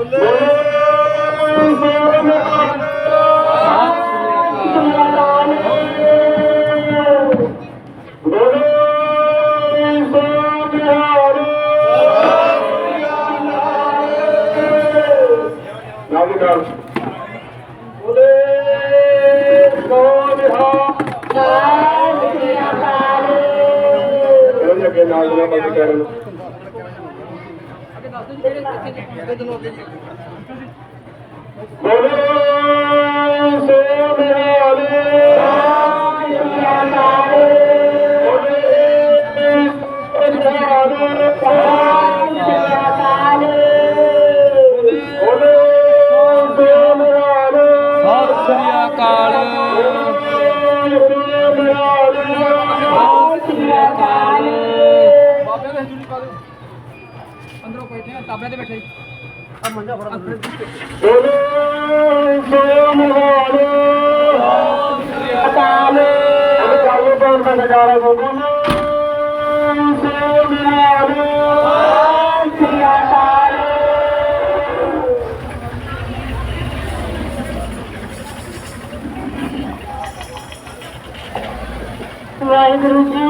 بولے بابا ਬੋਲੇ ਸੋਨਿਹਾ ਇਹਦੇ ਬੈਠੇ ਆ ਤਾਬਿਆਂ ਤੇ ਬੈਠੇ ਜੀ। ਆ ਮੰਜਾ ਫੜਾ ਵਾਹਿਗੁਰੂ ਜੀ ਜੀ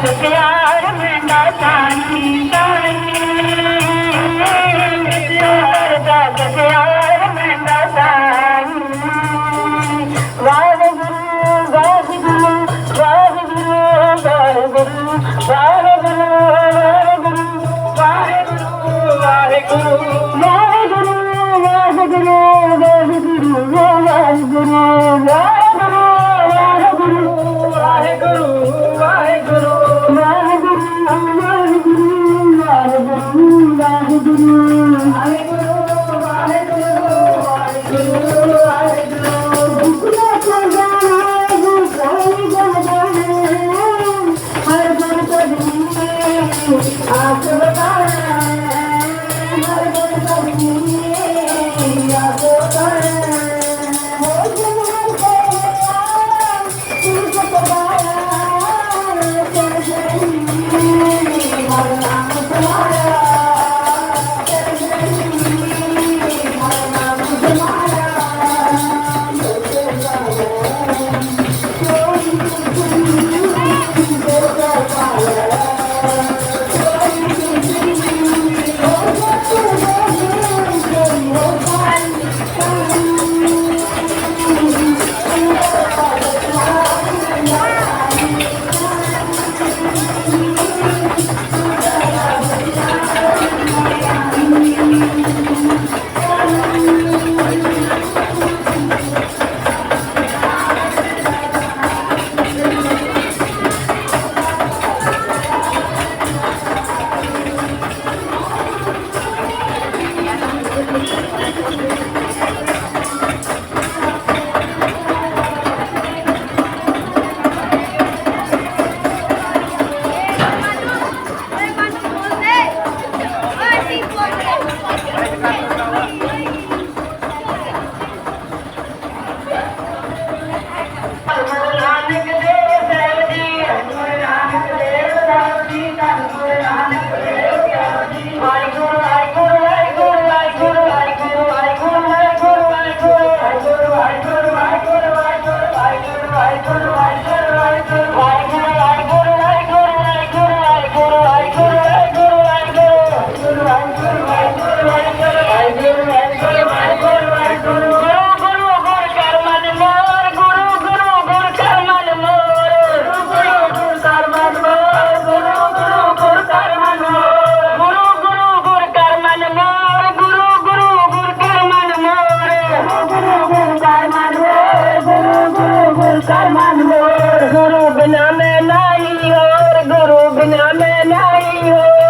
Sofia. うん。कर्मन मोर गुरु बिना मैं नहीं और गुरु बिना मैं नहीं और